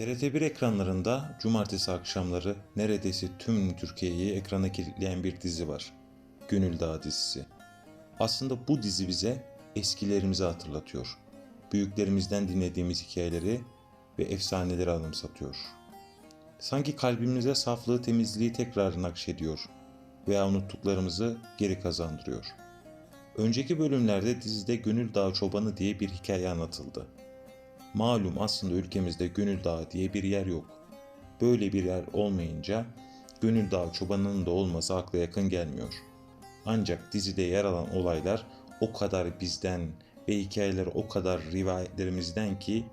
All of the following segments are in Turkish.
TRT1 ekranlarında cumartesi akşamları neredeyse tüm Türkiye'yi ekrana kilitleyen bir dizi var. Gönül Dağı dizisi. Aslında bu dizi bize eskilerimizi hatırlatıyor. Büyüklerimizden dinlediğimiz hikayeleri ve efsaneleri anımsatıyor. Sanki kalbimize saflığı, temizliği tekrar nakşediyor veya unuttuklarımızı geri kazandırıyor. Önceki bölümlerde dizide Gönül Dağı Çobanı diye bir hikaye anlatıldı. Malum aslında ülkemizde Gönül Dağı diye bir yer yok. Böyle bir yer olmayınca Gönül Dağı çobanının da olması akla yakın gelmiyor. Ancak dizide yer alan olaylar o kadar bizden ve hikayeler o kadar rivayetlerimizden ki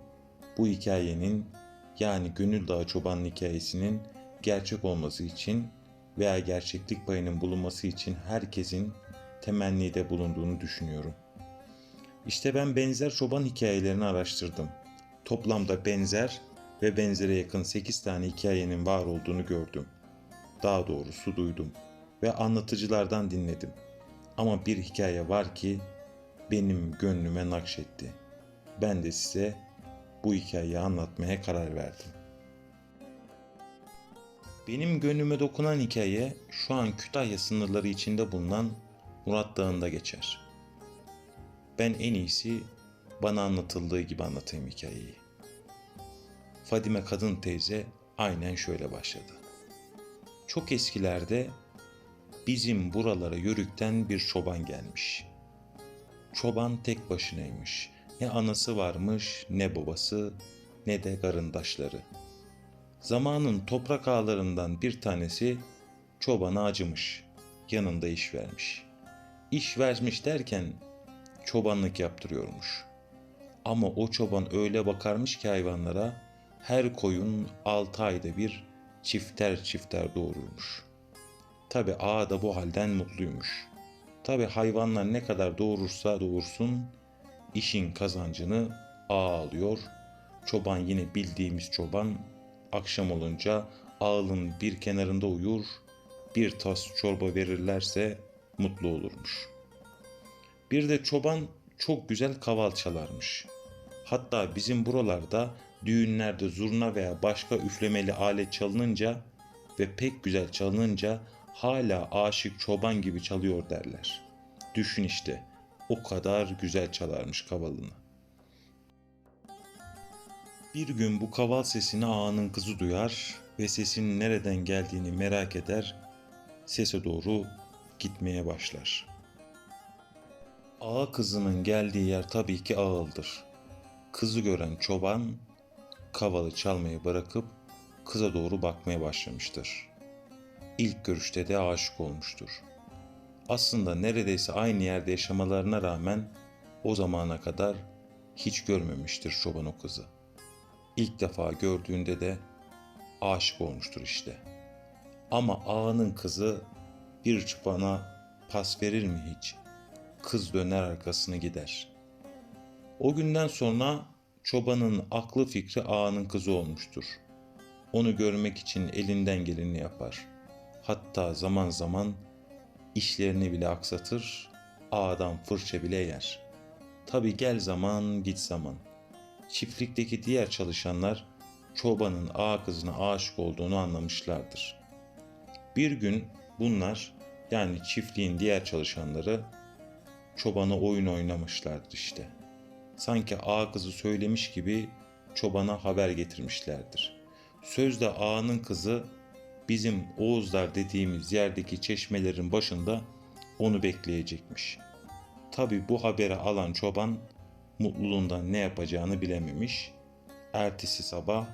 bu hikayenin yani Gönül Dağı çobanın hikayesinin gerçek olması için veya gerçeklik payının bulunması için herkesin temennide bulunduğunu düşünüyorum. İşte ben benzer çoban hikayelerini araştırdım. Toplamda benzer ve benzere yakın 8 tane hikayenin var olduğunu gördüm. Daha doğrusu duydum ve anlatıcılardan dinledim. Ama bir hikaye var ki benim gönlüme nakşetti. Ben de size bu hikayeyi anlatmaya karar verdim. Benim gönlüme dokunan hikaye şu an Kütahya sınırları içinde bulunan Murat Dağı'nda geçer. Ben en iyisi bana anlatıldığı gibi anlatayım hikayeyi. Fadime kadın teyze aynen şöyle başladı. Çok eskilerde bizim buralara yörükten bir çoban gelmiş. Çoban tek başınaymış. Ne anası varmış, ne babası, ne de garındaşları. Zamanın toprak ağalarından bir tanesi çobana acımış. Yanında iş vermiş. İş vermiş derken çobanlık yaptırıyormuş. Ama o çoban öyle bakarmış ki hayvanlara her koyun 6 ayda bir çifter çifter doğururmuş. Tabi ağa da bu halden mutluymuş. Tabi hayvanlar ne kadar doğurursa doğursun işin kazancını ağa alıyor. Çoban yine bildiğimiz çoban akşam olunca ağılın bir kenarında uyur, bir tas çorba verirlerse mutlu olurmuş. Bir de çoban çok güzel kaval çalarmış. Hatta bizim buralarda düğünlerde zurna veya başka üflemeli alet çalınınca ve pek güzel çalınınca hala aşık çoban gibi çalıyor derler. Düşün işte o kadar güzel çalarmış kavalını. Bir gün bu kaval sesini ağanın kızı duyar ve sesin nereden geldiğini merak eder, sese doğru gitmeye başlar. Ağa kızının geldiği yer tabii ki ağıldır. Kızı gören çoban kavalı çalmayı bırakıp kıza doğru bakmaya başlamıştır. İlk görüşte de aşık olmuştur. Aslında neredeyse aynı yerde yaşamalarına rağmen o zamana kadar hiç görmemiştir çoban o kızı. İlk defa gördüğünde de aşık olmuştur işte. Ama ağanın kızı bir çobana pas verir mi hiç? Kız döner arkasını gider. O günden sonra çobanın aklı fikri ağanın kızı olmuştur. Onu görmek için elinden geleni yapar. Hatta zaman zaman işlerini bile aksatır, ağadan fırça bile yer. Tabi gel zaman git zaman. Çiftlikteki diğer çalışanlar çobanın ağa kızına aşık olduğunu anlamışlardır. Bir gün bunlar yani çiftliğin diğer çalışanları çobana oyun oynamışlardır işte. Sanki ağa kızı söylemiş gibi çobana haber getirmişlerdir. Sözde ağanın kızı bizim Oğuzlar dediğimiz yerdeki çeşmelerin başında onu bekleyecekmiş. Tabi bu haberi alan çoban mutluluğundan ne yapacağını bilememiş. Ertesi sabah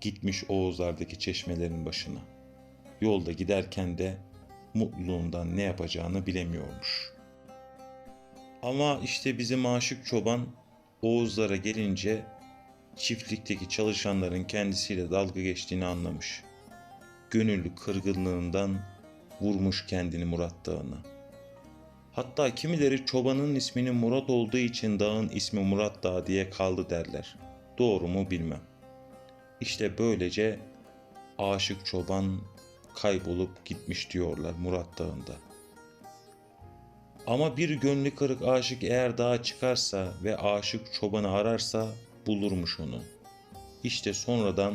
gitmiş Oğuzlar'daki çeşmelerin başına. Yolda giderken de mutluluğundan ne yapacağını bilemiyormuş. Ama işte bizim aşık çoban Oğuzlara gelince çiftlikteki çalışanların kendisiyle dalga geçtiğini anlamış. Gönüllü kırgınlığından vurmuş kendini Murat Dağı'na. Hatta kimileri çobanın isminin Murat olduğu için dağın ismi Murat Dağı diye kaldı derler. Doğru mu bilmem. İşte böylece aşık çoban kaybolup gitmiş diyorlar Murat Dağı'nda. Ama bir gönlü kırık aşık eğer dağa çıkarsa ve aşık çobanı ararsa bulurmuş onu. İşte sonradan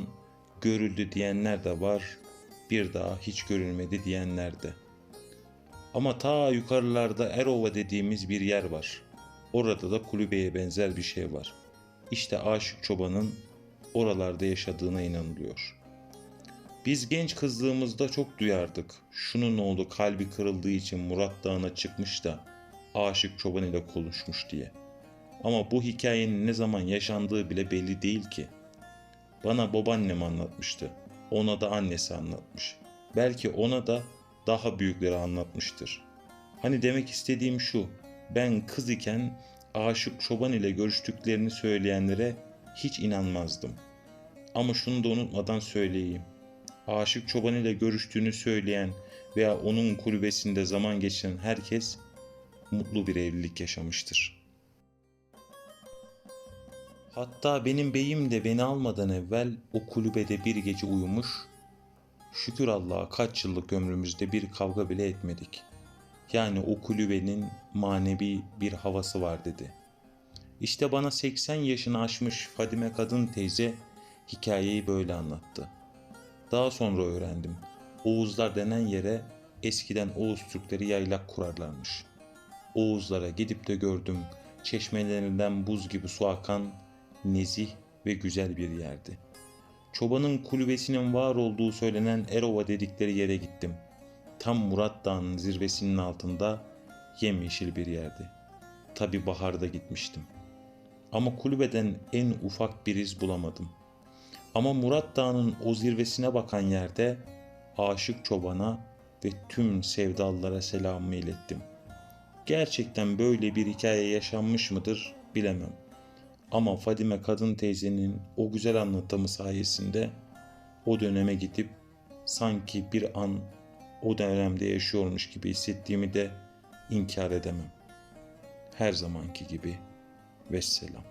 görüldü diyenler de var, bir daha hiç görülmedi diyenler de. Ama ta yukarılarda Erova dediğimiz bir yer var. Orada da kulübeye benzer bir şey var. İşte Aşık Çoban'ın oralarda yaşadığına inanılıyor. Biz genç kızlığımızda çok duyardık. Şunun oğlu kalbi kırıldığı için Murat Dağı'na çıkmış da Aşık Çoban ile konuşmuş diye. Ama bu hikayenin ne zaman yaşandığı bile belli değil ki. Bana babaannem anlatmıştı. Ona da annesi anlatmış. Belki ona da daha büyükleri anlatmıştır. Hani demek istediğim şu. Ben kız iken aşık çoban ile görüştüklerini söyleyenlere hiç inanmazdım. Ama şunu da unutmadan söyleyeyim. Aşık çoban ile görüştüğünü söyleyen veya onun kulübesinde zaman geçiren herkes mutlu bir evlilik yaşamıştır. Hatta benim beyim de beni almadan evvel o kulübede bir gece uyumuş. Şükür Allah'a kaç yıllık ömrümüzde bir kavga bile etmedik. Yani o kulübenin manevi bir havası var dedi. İşte bana 80 yaşını aşmış Fadime kadın teyze hikayeyi böyle anlattı. Daha sonra öğrendim. Oğuzlar denen yere eskiden Oğuz Türkleri yaylak kurarlarmış. Oğuzlara gidip de gördüm. Çeşmelerinden buz gibi su akan nezih ve güzel bir yerdi. Çobanın kulübesinin var olduğu söylenen Erova dedikleri yere gittim. Tam Murat Dağı'nın zirvesinin altında yemyeşil bir yerdi. Tabi baharda gitmiştim. Ama kulübeden en ufak bir iz bulamadım. Ama Murat Dağı'nın o zirvesine bakan yerde aşık çobana ve tüm sevdalılara selamımı ilettim. Gerçekten böyle bir hikaye yaşanmış mıdır bilemem. Ama Fadime kadın teyzenin o güzel anlatımı sayesinde o döneme gidip sanki bir an o dönemde yaşıyormuş gibi hissettiğimi de inkar edemem. Her zamanki gibi vesselam.